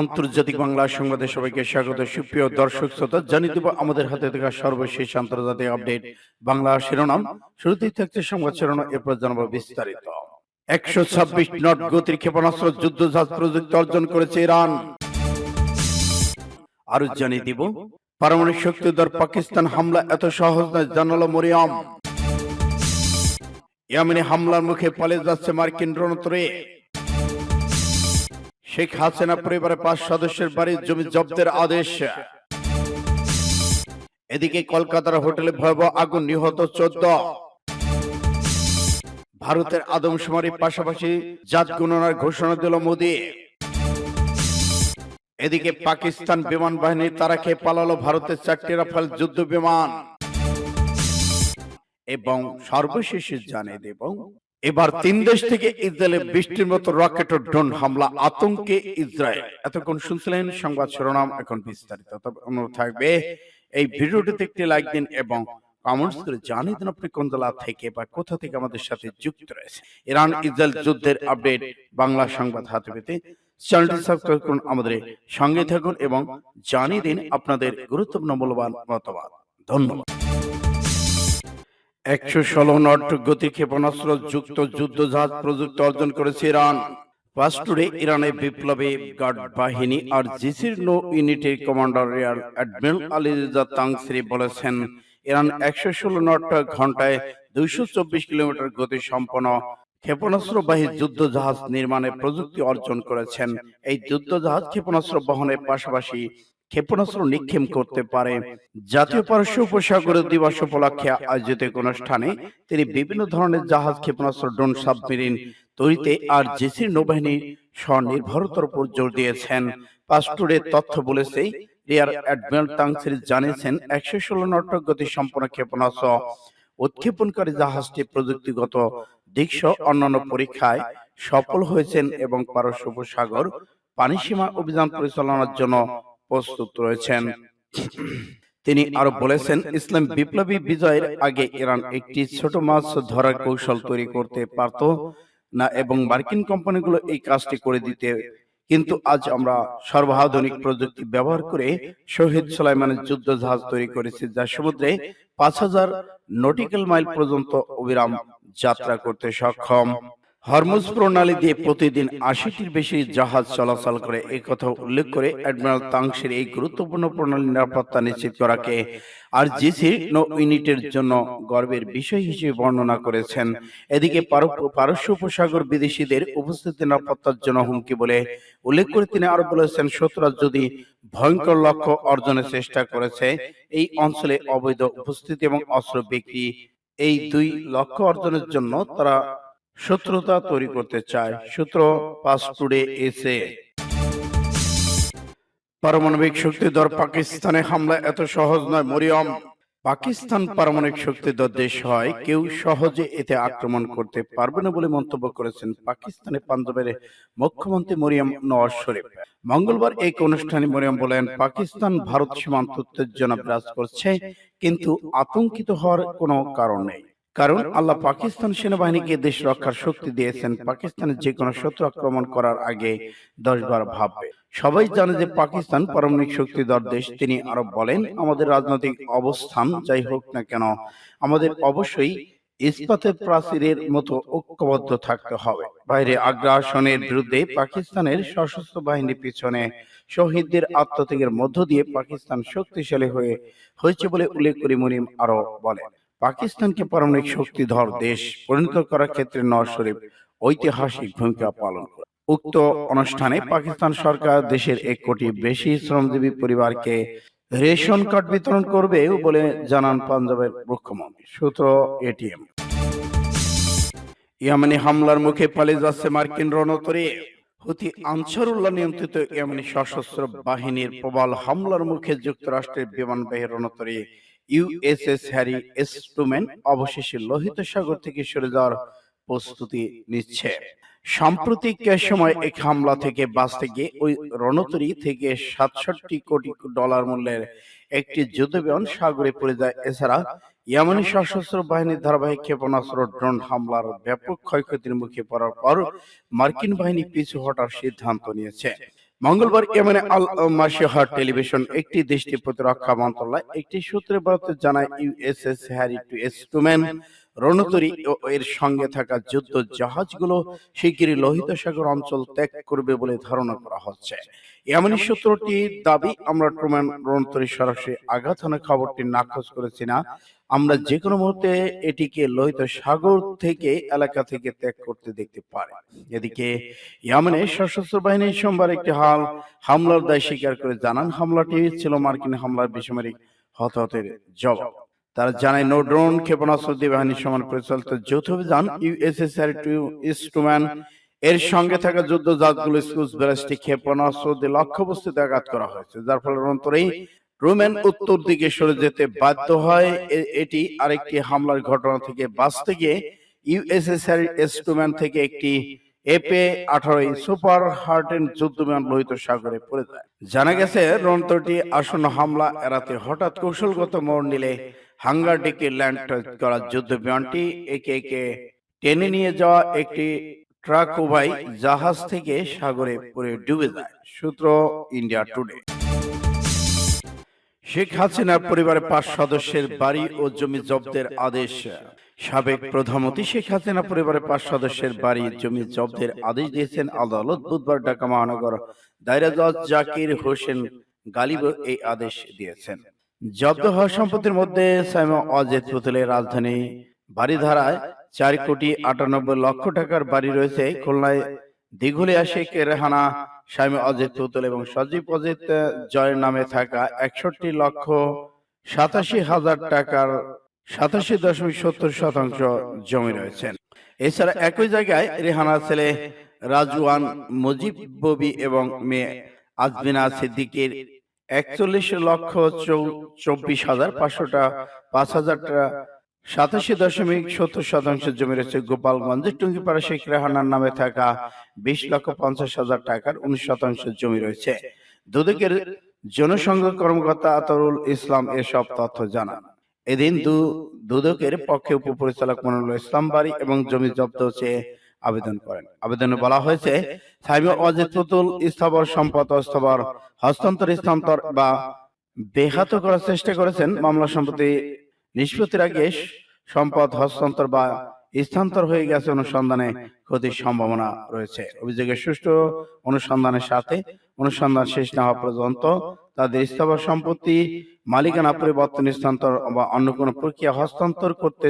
আন্তর্জাতিক বাংলা সংবাদে সবাইকে স্বাগত। সুপ্রিয় দর্শক, শ্রোতা, জানিয়ে দেব আমাদের হাতে থাকা সর্বশেষ আন্তর্জাতিক আপডেট। বাংলা শিরোনাম, শুরুতেই থাকছে সংবাদ শিরোনাম, এরপর জানাব বিস্তারিত। একশো ছাব্বিশ নট গতির ক্ষেপণাস্ত্র যুদ্ধজাহাজ প্রযুক্তি অর্জন করেছে ইরান। আরও জানিয়ে দিব, পারমাণবিক শক্তিধর পাকিস্তান হামলা এত সহজ নয়, জানালো মরিয়ম। ইয়ামিনী হামলার মুখে পালিয়ে যাচ্ছে মার্কিন রণতরে। শেখ হাসিনা পরিবারের পাঁচ সদস্যের বাড়ির জমি জব্দের আদেশ। এদিকে কলকাতার হোটেলে ভয়াবহ আগুন নিহত চোদ্দ। ভারতের আদমশুমারির পাশাপাশি জাত গণনার ঘোষণা দিল মোদী। এদিকে পাকিস্তান বিমান বাহিনী তারা খেয়ে পালালো ভারতের চারটি রাফাল যুদ্ধ বিমান। এবং সর্বশেষ জানিয়ে দেব এবার তিন দেশ থেকে ইসরায়েলে বৃষ্টির মতো রকেট ও ড্রোন হামলা আতঙ্কে ইসরায়েল। এতক্ষণ শুনছিলেন সংবাদ শিরোনাম এখন বিস্তারিত। তবে অনুরোধ থাকবে এই ভিডিওটিতে একটি লাইক দিন এবং কমেন্টস করে জানিয়ে দিন আপনি কোন জেলা থেকে বা কোথা থেকে আমাদের সাথে যুক্ত রয়েছে। ইরান ইসরায়েল যুদ্ধের আপডেট বাংলা সংবাদ হাতে পেতে চ্যানেলটি সাবস্ক্রাইব করুন আমাদের সঙ্গে থাকুন এবং জানিয়ে দিন আপনাদের গুরুত্বপূর্ণ মূল্যবান মতামত ধন্যবাদ। একশো ষোলো নট গতি ক্ষেপণাস্ত্র যুক্ত যুদ্ধজাহাজ প্রযুক্তি অর্জন করেছে ইরান। পাস্টুরে ইরানের বিপ্লবী গার্ড বাহিনী আর জিসির ইউনিটের commander rear admiral Ali Reza Tangsiri বলেছেন, ইরান একশো ষোলো নট ঘন্টায় দুইশো চব্বিশ কিলোমিটার গতি সম্পন্ন ক্ষেপণাস্ত্রবাহী যুদ্ধজাহাজ নির্মাণে প্রযুক্তি অর্জন করেছেন। এই যুদ্ধজাহাজ ক্ষেপণাস্ত্র বহনের পাশাপাশি ক্ষেপণাস্ত্র নিক্ষেপ করতে পারে। জাতীয় পারস্য উপসাগর দিবস উপলক্ষে আয়োজিত এক অনুষ্ঠানে তিনি বিভিন্ন ধরনের জাহাজ ক্ষেপণাস্ত্র ড্রোন সাবমেরিন তৈরিতে আর জেসির নৌবাহিনীর স্বনির্ভরতার উপর জোর দিয়েছেন। পাস্টুরের তথ্য বলেছে রিয়ার অ্যাডমিরাল তাংসির জানিয়েছেন একশো ষোলো নট গতি সম্পন্ন ক্ষেপণাস্ত্র। উৎক্ষেপণকারী জাহাজটি প্রযুক্তিগত দিকসহ অন্যান্য পরীক্ষায় সফল হয়েছেন এবং পারস্য উপসাগর পানিসীমা অভিযান পরিচালনার জন্য প্রস্তুত রয়েছেন। তিনি আরও বলেছেন ইসলাম বিপ্লবী বিজয়ের আগে ইরান একটি ছোট মাছ ধরার কৌশল তৈরি করতে পারত না এবং মার্কিন কোম্পানিগুলো এই কাজটি করে দিতে কিন্তু আজ আমরা সর্বাধুনিক প্রযুক্তি ব্যবহার করে শহীদ সুলাইমানের যুদ্ধ জাহাজ তৈরি করেছি যা সমুদ্রে পাঁচ হাজার নটিক্যাল মাইল পর্যন্ত অবিরাম যাত্রা করতে সক্ষম। হরমুজ প্রণালী দিয়ে প্রতিদিন আশিটির বেশি জাহাজ চলাচল করে এই কথা উল্লেখ করে অ্যাডমিরাল তাংসের এই গুরুত্বপূর্ণ প্রণালী নিরাপত্তা নিশ্চিত করাকে আর জিসি নৌ ইউনিটের জন্য গর্বের বিষয় হিসেবে বর্ণনা করেছেন। এদিকে পারস্য উপসাগর বিদেশিদের উপস্থিতি নিরাপত্তার জন্য হুমকি বলে উল্লেখ করে তিনি আরও বলেছেন, শত্রুরা যদি ভয়ঙ্কর লক্ষ্য অর্জনের চেষ্টা করেছে, এই অঞ্চলে অবৈধ উপস্থিতি এবং অস্ত্র বিক্রি, এই দুই লক্ষ্য অর্জনের জন্য তারা শত্রুতা তৈরি করতে চায়। সূত্র পাস এসে। পারমাণবিক শক্তিধর পাকিস্তানে হামলা এত সহজ নয়, মরিয়ম। পাকিস্তান পারমাণবিক শক্তিধর দেশ হয়, কেউ সহজে এতে আক্রমণ করতে পারবে না বলে মন্তব্য করেছেন পাকিস্তানের পাঞ্জাবের মুখ্যমন্ত্রী মরিয়ম নওয়াজ শরীফ। মঙ্গলবার এক অনুষ্ঠানে মরিয়ম বলেন, পাকিস্তান ভারত সীমান্ত উত্তেজনা বিরাজ করছে, কিন্তু আতঙ্কিত হওয়ার কোনো কারণ নেই। কারণ আল্লাহ পাকিস্তান সেনাবাহিনীকে দেশ রক্ষার শক্তি দিয়েছেন। পাকিস্তানের যে কোনো শত্রু আক্রমণ করার আগে দশ বার ভাববে। সবাই জানে যে পাকিস্তান পারমাণবিক শক্তিধর দেশ। তিনি আরও বলেন আমাদের রাজনৈতিক অবস্থান যাই হোক না কেন আমাদের অবশ্যই ইস্পাতের প্রাচীরের মতো ঐক্যবদ্ধ থাকতে হবে। বাইরে আগ্রাসনের বিরুদ্ধে পাকিস্তানের সশস্ত্র বাহিনীর পিছনে শহীদদের আত্মত্যাগের মধ্য দিয়ে পাকিস্তান শক্তিশালী হয়ে হয়েছে বলে উল্লেখ করে মুনিম আরও বলেন পাকিস্তানকে পারমাণবিক শক্তিধর দেশ পরিণত করার ক্ষেত্রে নওয়াজ শরীফ ঐতিহাসিক ভূমিকা পালন করে উক্ত অনুষ্ঠানে পাকিস্তান সরকার দেশের এক কোটি বেশি শ্রমজীবী পরিবারকে রেশন কার্ড বিতরণ করবে বলে জানান পাঞ্জাবের মুখ্যমন্ত্রী। সূত্র এটিএম। ইয়ামানি হামলার মুখে পালিয়ে যাচ্ছে মার্কিন রণতরী। হুতি আনসারুল্লাহ নিয়ন্ত্রিত ইয়ামানি সশস্ত্র বাহিনীর প্রবল হামলার মুখে যুক্তরাষ্ট্রের বিমানবাহী রণতরী ইউএসএস হ্যারি এস ট্রুম্যান অবশেষে লোহিত সাগর থেকে সরে যাওয়ার প্রস্তুতি নিচ্ছে। সাম্প্রতিক সময় এক হামলা থেকে বাঁচতে গিয়ে ওই রণতরী থেকে সাতষট্টি কোটি ডলার মূল্যের একটি যুদ্ধবিমান সাগরে পড়ে যায়। এছাড়া ইয়ামানি সশস্ত্র বাহিনীর ধারাবাহিক ক্ষেপণাস্ত্র ড্রোন হামলার ব্যাপক ক্ষয়ক্ষতির মুখে পড়ার পর মার্কিন বাহিনী পিছু হটার সিদ্ধান্ত নিয়েছে। মঙ্গলবার ইয়েমেনে আল মাসিহা টেলিভিশন একটি দেশটি প্রতিরক্ষা মন্ত্রণালয় একটি সূত্রে বরাতে জানায় ইউএসএস হ্যারি টু এস্টুম্যান রণতরী ও এর সঙ্গে থাকা যুদ্ধ জাহাজগুলো শিগগিরই লোহিত সাগর অঞ্চল ত্যাগ করবে বলে ধারণা করা হচ্ছে। এমনই সূত্রটি দাবি আমরা ট্রুম্যান রণতরী সরাসরি আঘাত হানা খবরটি নাকচ করেছি না। আমরা যে কোনো মুহূর্তে এটিকে লোহিত সাগর থেকে এলাকা থেকে ত্যাগ করতে দেখতে পারি। এদিকে ইয়ামেনের সশস্ত্র বাহিনী সোমবার একটি হাল হামলার দায় স্বীকার করে জানান হামলাটি ছিল মার্কিন হামলার বেসামরিক হতাহতের জবাব তারা জানায় নো ড্রোন ক্ষেপণাস্ত্র বাহিনীর সমান পরিচালিত যৌথ অভিযান ইউএসএসআর টু ইস্টুম্যান এর সঙ্গে থাকা যুদ্ধ জাহাজগুলো স্কুজ ব্যালিস্টিক ক্ষেপণাস্ত্র দিয়ে লক্ষ্যবস্তুতে আঘাত করা হয়েছে যার ফলে অন্তরেই রোম্যান উত্তর দিকে সরে যেতে বাধ্য হয়। এটি আরেকটি হামলার ঘটনা থেকে বাঁচতে গিয়ে ইউএসএসআর এস্টুম্যান থেকে একটি এপে আঠারোই সুপার হার্টেন যুদ্ধ বিমান লোহিত সাগরে পড়ে যায়। জানা গেছে রন্তরটি আসন্ন হামলা এড়াতে হঠাৎ কৌশলগত মোড় নিলে হাঙ্গার ডিকে ল্যান্ড করা যুদ্ধ বিমানটি একে একে টেনে নিয়ে যাওয়া একটি ট্রাক উভয় জাহাজ থেকে সাগরে পড়ে ডুবে যায়। সূত্র ইন্ডিয়া টুডে শেখ হাসিনার পরিবারের পাঁচ সদস্যের বাড়ি ও জমি জব্দের আদেশ। সাবেক প্রধানমন্ত্রী শেখ হাসিনা পরিবারের পাঁচ সদস্যের বাড়ি জমি জব্দের আদেশ দিয়েছেন আদালত। বুধবার ঢাকা মহানগর দায়রা জজ জাকির হোসেন গালিব এই আদেশ দিয়েছেন জব্দ হওয়া সম্পত্তির মধ্যে সাইমা অজেদ পুতুলের রাজধানী বাড়িধারায় চার কোটি আটানব্বই লক্ষ টাকার বাড়ি রয়েছে খুলনায় দিঘুলিয়া শেখ রেহানা স্বামী অজিত পুতুল এবং সজীব অজিত জয়ের নামে থাকা একষট্টি লক্ষ সাতাশি হাজার টাকার সাতাশি দশমিক সত্তর শতাংশ জমি রয়েছেন এছাড়া একই জায়গায় রেহানার ছেলে রাজওয়ান মুজিব ববি এবং মেয়ে আজমিনা সিদ্দিকের একচল্লিশ লক্ষ চব্বিশ হাজার পাঁচশোটা, পাঁচ হাজার টাকা সাতাশি দশমিক সত্তর শতাংশ জমি রয়েছে গোপালগঞ্জের টুঙ্গিপাড়া শেখ রেহানার নামে থাকা বিশ লক্ষ পঞ্চাশ হাজার টাকার উনিশ শতাংশ জমি রয়েছে। দুদকের জনসংঘ কর্মকর্তা আতরুল ইসলাম এসব তথ্য জানান। এদিন দুদকের পক্ষে উপপরিচালক মনিরুল ইসলাম বাড়ি এবং জমি জব্দ চেয়ে আবেদন করেন। আবেদনে বলা হয়েছে স্থাবর সম্পদ ও স্থাবর হস্তান্তর স্থানান্তর বা বেহাত করার চেষ্টা করেছেন মামলা সম্পত্তি নিষ্পত্তির আগে সম্পদ হস্তান্তর বা স্থানান্তর হয়ে গেছে অনুসন্ধানে ক্ষতির সম্ভাবনা রয়েছে। অভিযোগের সুষ্ঠু অনুসন্ধানের সাথে অনুসন্ধান শেষ না হওয়া পর্যন্ত তাদের স্থাবর সম্পত্তি মালিকানা পরিবর্তন স্থানান্তর বা অন্য কোনো প্রক্রিয়া হস্তান্তর করতে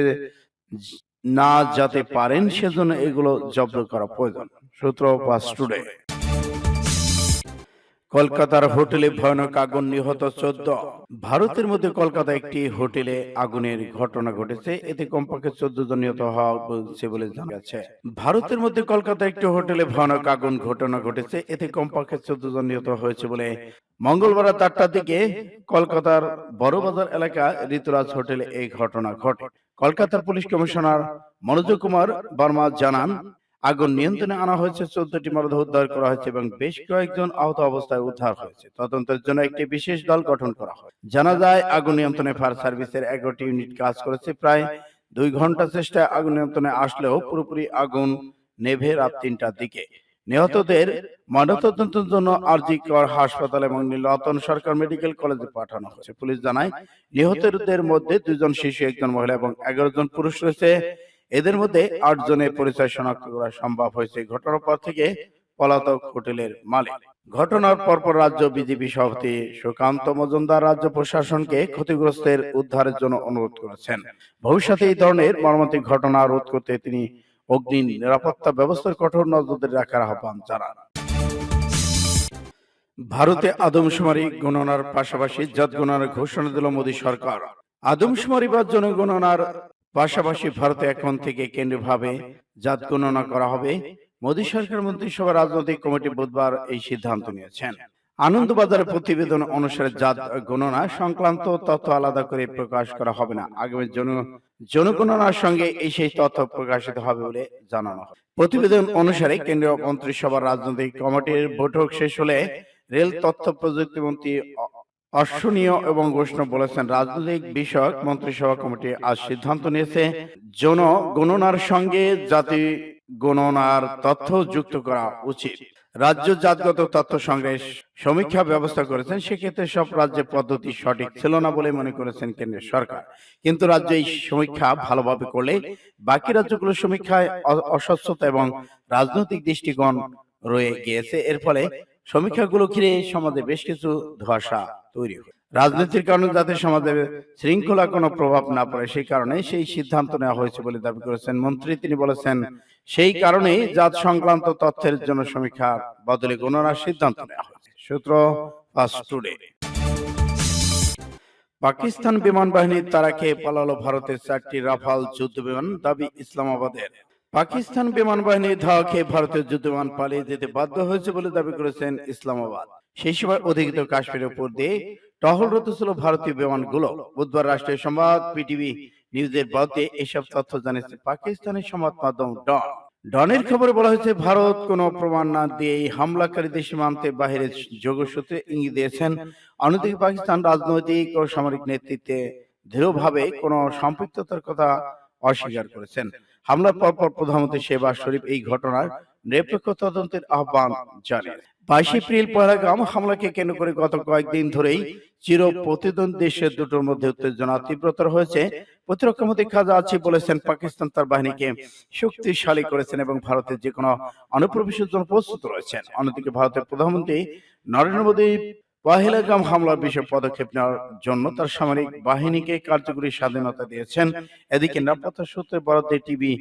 না যাতে পারেন সেজন্য এগুলো জব্দ করা প্রয়োজন। সূত্র বা স্টুডে কলকাতার হোটেলে ভয়ানক আগুন নিহত চোদ্দ। ভারতের মধ্যে কলকাতা একটি হোটেলে আগুনের ঘটনা ঘটেছে। এতে কমপক্ষে চোদ্দ জন নিহত হওয়া বলে জানা গেছে। ভারতের মধ্যে কলকাতা একটি হোটেলে ভয়ানক আগুন ঘটনা ঘটেছে। এতে কমপক্ষে চোদ্দ জন নিহত হয়েছে বলে মঙ্গলবার চারটার দিকে কলকাতার বড়বাজার এলাকা ঋতুরাজ হোটেলে এই ঘটনা ঘটে। কলকাতার পুলিশ কমিশনার মনোজ কুমার বর্মা জানান আগুন নিয়ন্ত্রণে আনা হয়েছে চোদ্দটি মরদেহ উদ্ধার করা হয়েছে এবং বেশ কয়েকজন আহত অবস্থায় উদ্ধার হয়েছে। তদন্তের জন্য একটি বিশেষ দল গঠন করা হয়। জানা যায় আগুন নিয়ন্ত্রণে ফায়ার সার্ভিসের এগারোটি ইউনিট কাজ করেছে। প্রায় দুই ঘণ্টা চেষ্টায় আগুন নিয়ন্ত্রণে আসলেও পুরোপুরি আগুন নেভে রাত তিনটার দিকে। নিহতদের ময়নাতদন্তের জন্য আরজি কর হাসপাতাল এবং নীলরতন সরকার মেডিকেল কলেজে পাঠানো হয়েছে। পুলিশ জানায় নিহতদের মধ্যে দুজন শিশু একজন মহিলা এবং এগারো জন পুরুষ রয়েছে। এদের মধ্যে আট জনের পরিচয় শনাক্ত করা সম্ভব হয়েছে। ঘটনার পর থেকে পলাতক হোটেলের মালিক। ঘটনার পরপর রাজ্য বিজেপি সভাপতি সুকান্ত মজুমদার রাজ্য প্রশাসনকে ক্ষতিগ্রস্তের উদ্ধারের জন্য অনুরোধ করেছেন। ভবিষ্যতে এই ধরনের মর্মান্তিক ঘটনা রোধ করতে তিনি অগ্নি নিরাপত্তা ব্যবস্থার কঠোর নজরদারি রাখার আহ্বান জানান। ভারতে আদমশুমারি গণনার পাশাপাশি জাত গণনার ঘোষণা দিল মোদী সরকার। আদমশুমারি বা জনগণনার পাশাপাশি ভারতে এখন থেকে কেন্দ্রীয়ভাবে জাত গণনা করা হবে। মোদী সরকার মন্ত্রিসভা রাজনৈতিক কমিটি বুধবার এই সিদ্ধান্ত নিয়েছেন। আনন্দবাজারের প্রতিবেদন অনুসারে জাত গণনা সংক্রান্ত তথ্য আলাদা করে প্রকাশ করা হবে না। আগামী জন, জনগণনার সঙ্গে এই সেই তথ্য প্রকাশিত হবে বলে জানানো প্রতিবেদন অনুসারে কেন্দ্রীয় মন্ত্রিসভার রাজনৈতিক কমিটির বৈঠক শেষ হলে রেল তথ্য প্রযুক্তি মন্ত্রী অ- অশ্বনীয় এবং বৈষ্ণব বলেছেন, রাজনৈতিক বিষয়ক মন্ত্রিসভা কমিটি আজ সিদ্ধান্ত নিয়েছে জন গণনার সঙ্গে জাতি গণনার তথ্য যুক্ত করা উচিত। রাজ্য জাতগত তথ্য সংগ্রহে সমীক্ষা ব্যবস্থা করেছেন, সেক্ষেত্রে সব রাজ্যের পদ্ধতি সঠিক ছিল না বলে মনে করেছেন কেন্দ্রের সরকার। কিন্তু রাজ্য এই সমীক্ষা ভালোভাবে করলে বাকি রাজ্যগুলোর সমীক্ষায় অস্বচ্ছতা এবং রাজনৈতিক দৃষ্টিকোণ রয়ে গিয়েছে। এর ফলে সমীক্ষাগুলো ঘিরে সমাজে বেশ কিছু ধোঁয়াশা তৈরি হয়। রাজনীতির কারণে যাতে সমাজের শৃঙ্খলা কোনো প্রভাব না পড়ে সেই কারণে সেই সিদ্ধান্ত নেওয়া হয়েছে বলে দাবি করেছেন মন্ত্রী। তিনি বলেছেন সেই কারণে জাত সংক্রান্ত তথ্যের জন্য সমীক্ষার বদলে গণনার সিদ্ধান্ত নেওয়া হয়েছে। সূত্র ফার্স্ট টুডে। পাকিস্তান বিমান বাহিনীর তারা খেয়ে পালালো ভারতের চারটি রাফাল যুদ্ধ বিমান দাবি ইসলামাবাদের। পাকিস্তান বিমান বাহিনীর ধাওয়া খেয়ে ভারতের যুদ্ধ বিমান পালিয়ে যেতে বাধ্য হয়েছে বলে দাবি করেছেন ইসলামাবাদ। সেই সময় অধিকৃত কাশ্মীরের উপর দিয়ে টহলরত ছিল ভারতীয় বিমানগুলো। বুধবার রাষ্ট্রীয় সংবাদ পিটিভি নিউজের বাদে এসব তথ্য জানিয়েছে পাকিস্তানের সংবাদ মাধ্যম ডন। ডনের খবরে বলা হয়েছে, ভারত কোনো প্রমাণ না দিয়ে এই হামলাকারীদের সীমান্তে বাহিরে যোগসূত্রে ইঙ্গিত দিয়েছেন। অন্যদিকে পাকিস্তান রাজনৈতিক ও সামরিক নেতৃত্বে দৃঢ়ভাবে কোনো সম্পৃক্ততার কথা অস্বীকার করেছেন। হামলার পরপর প্রধানমন্ত্রী শেবাজ শরীফ এই ঘটনার নিরপেক্ষ তদন্তের আহ্বান জানান বাইশে এপ্রিল পহেলগাম হামলাকে কেন্দ্র করে গত কয়েকদিন ধরেই চির প্রতিদ্বন্দ্বী দেশের দুটোর মধ্যে উত্তেজনা তীব্রতর হয়েছে। প্রতিরক্ষা মন্ত্রী খাজা আছি বলেছেন, পাকিস্তান তার বাহিনীকে শক্তিশালী করেছেন এবং ভারতের যে কোনো অনুপ্রবেশের জন্য প্রস্তুত রয়েছেন। অন্যদিকে ভারতের প্রধানমন্ত্রী নরেন্দ্র মোদী পহেলগাম হামলার বিষয়ে পদক্ষেপ নেওয়ার জন্য তার সামরিক বাহিনীকে কার্যকরী স্বাধীনতা দিয়েছেন। এদিকে নিরাপত্তা সূত্রে বরাদ্দে টিভি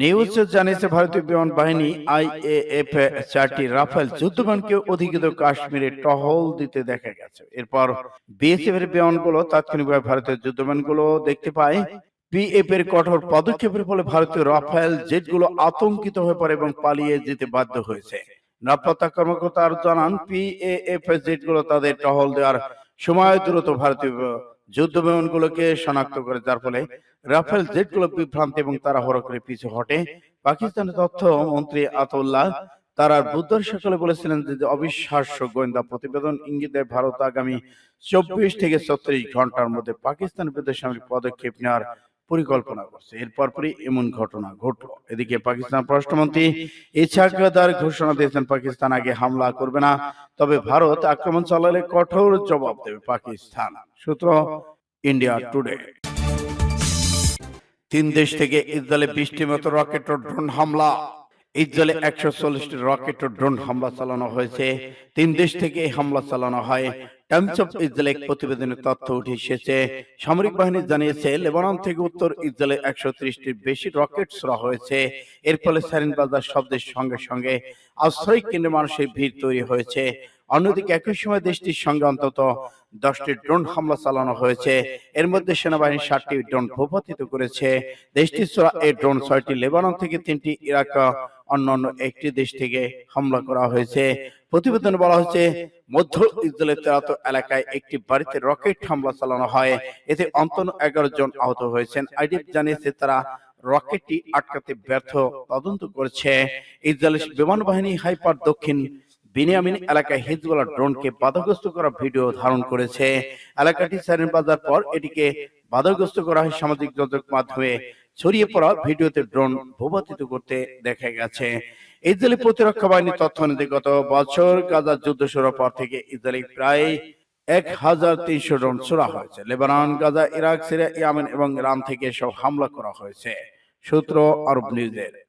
নিউজ জানিয়েছে, ভারতীয় বিমান বাহিনী আইএএফ চারটি রাফেল যুদ্ধবিমানকে অধিকৃত কাশ্মীরে টহল দিতে দেখা গেছে। এরপর বিএসএফ এর বিমানগুলো তাৎক্ষণিকভাবে ভারতের যুদ্ধবিমানগুলো দেখতে পায়। পিএফ এর কঠোর পদক্ষেপের ফলে ভারতীয় রাফেল জেটগুলো আতঙ্কিত হয়ে পড়ে এবং পালিয়ে যেতে বাধ্য হয়েছে। নিরাপত্তা কর্মকর্তা আরও জানান পিএএফ জেটগুলো তাদের টহল দেওয়ার সময় দ্রুত ভারতীয় যুদ্ধ বিমানগুলোকে শনাক্ত করে, যার ফলে রাফেল জেটগুলো বিভ্রান্ত এবং তারা হরো করে পিছু হটে। পাকিস্তানের তথ্য মন্ত্রী আতউল্লাহ তারা বুধবার সকালে বলেছিলেন যে অবিশ্বাস্য গোয়েন্দা প্রতিবেদন ইঙ্গিত দেয় ভারত আগামী চব্বিশ থেকে ছত্রিশ ঘণ্টার মধ্যে পাকিস্তানের বিরুদ্ধে সামরিক পদক্ষেপ নেওয়ার পরিকল্পনা করছে। এরপর পরই এমন ঘটনা ঘটলো। এদিকে পাকিস্তান পররাষ্ট্রমন্ত্রী ইছাকদার ঘোষণা দিয়েছেন পাকিস্তান আগে হামলা করবে না। তবে ভারত আক্রমণ চালালে কঠোর জবাব দেবে পাকিস্তান। সূত্র ইন্ডিয়া টুডে তিন দেশ থেকে ইসরায়েলে বৃষ্টির মতো রকেট ও ড্রোন হামলা। ইসরায়েলে একশো চল্লিশটি রকেট ও ড্রোন হামলা চালানো হয়েছে। তিন দেশ থেকে হামলা চালানো হয়। টাইমস অফ ইসরায়েল প্রতিবেদনে তথ্য উঠে এসেছে। সামরিক বাহিনী জানিয়েছে লেবানন থেকে উত্তর ইসরায়েলে একশো ত্রিশটির বেশি রকেট ছোড়া হয়েছে। এর ফলে বাজার শব্দের সঙ্গে সঙ্গে আশ্রয় কেন্দ্রে মানুষের ভিড় তৈরি হয়েছে। অন্যদিকে একই সময় দেশটির সঙ্গে অন্তত দশটি ড্রোন হামলা চালানো হয়েছে। এর মধ্যে সেনাবাহিনী ষাটটি ড্রোন ভূপাতিত করেছে। দেশটির ছোড়া এই ড্রোন ছয়টি লেবানন থেকে তিনটি ইরাক অন্যান্য একটি দেশ থেকে হামলা করা হয়েছে। প্রতিবেদনে বলা হয়েছে মধ্য ইসরায়েলের তেরাত এলাকায় একটি বাড়িতে রকেট হামলা চালানো হয়। এতে অন্তত এগারো জন আহত হয়েছেন। আইডিএফ জানিয়েছে তারা রকেটটি আটকাতে ব্যর্থ তদন্ত করছে। ইসরায়েলের বিমান বাহিনী হাইপার দক্ষিণ বিনিয়ামিন এলাকায় হিজবুল্লাহ ড্রোনকে বাধাগ্রস্ত করা ভিডিও ধারণ করেছে। এলাকাটি সাইরেন বাজার পর এটিকে বাধাগ্রস্ত করা হয় সামাজিক যোগাযোগ মাধ্যমে। ছড়িয়ে পড়া ভিডিওতে ড্রোন ভূপাতিত করতে দেখা গেছে। ইসরায়েলি প্রতিরক্ষা বাহিনী তথ্য অনুযায়ী গত বছর গাজার যুদ্ধ শুরুর পর থেকে ইসরায়েলি প্রায় এক হাজার তিনশো ড্রোন ছোড়া হয়েছে। Lebanon Gaza Iraq Syria Yemen এবং ইরান থেকে সব হামলা করা হয়েছে। সূত্র আরব নিউজের।